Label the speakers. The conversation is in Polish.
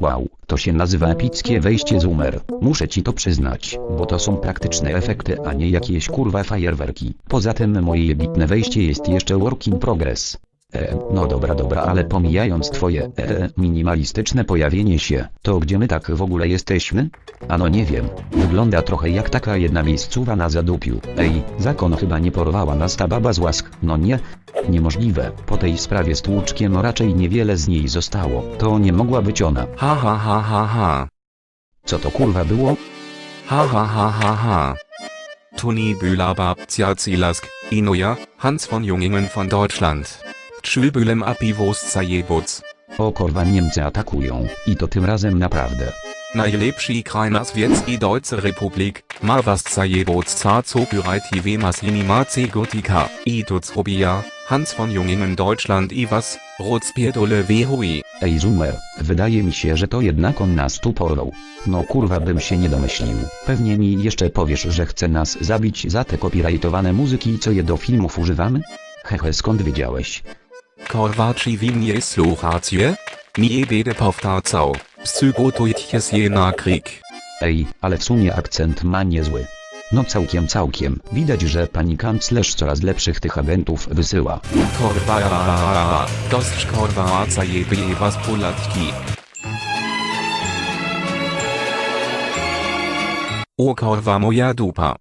Speaker 1: Wow, to się nazywa epickie wejście zoomer. Muszę ci to przyznać, bo to są praktyczne efekty, a nie jakieś kurwa fajerwerki. Poza tym moje jebitne wejście jest jeszcze work in progress. E, no dobra dobra, ale pomijając twoje e, minimalistyczne pojawienie się, to gdzie my tak w ogóle jesteśmy? Ano nie wiem, wygląda trochę jak taka jedna miejscowa na zadupiu. Ej, zakon chyba nie porwała nas ta baba z łask, no nie? Niemożliwe, po tej sprawie z tłuczkiem raczej niewiele z niej zostało, to nie mogła być ona.
Speaker 2: Ha ha ha ha ha.
Speaker 1: Co to kurwa było?
Speaker 2: Ha ha ha ha ha. Toni Bühler Babcia Zielask, Inoja, Hans von Jungingen von Deutschland. Schülbülem Apivost Sajebots.
Speaker 1: O kurwa Niemcy atakują, i to tym razem naprawdę.
Speaker 2: Najlepszy kraj na świecie Deutsche Republik, ma was Sajebots za co bereit i wemas linimace gotika, i doc robia, Hans von Jungingen Deutschland i was, Rotzpierdole wehui.
Speaker 1: Ej Zoomer, wydaje mi się, że to jednak on nas tu porwał. No kurwa bym się nie domyślił. Pewnie mi jeszcze powiesz, że chce nas zabić za te copyrightowane muzyki, co je do filmów używamy? Hehe, skąd wiedziałeś?
Speaker 2: Korwaci winie sluchacie? Nie bede powtacał, psychotujtjes jena Krieg.
Speaker 1: Ej, ale w sumie akcent ma niezły. No całkiem całkiem. Widać, że pani kanclerz coraz lepszych tych agentów wysyła.
Speaker 2: Korwa, dość korwa zajebie was polatki. O korwa moja dupa.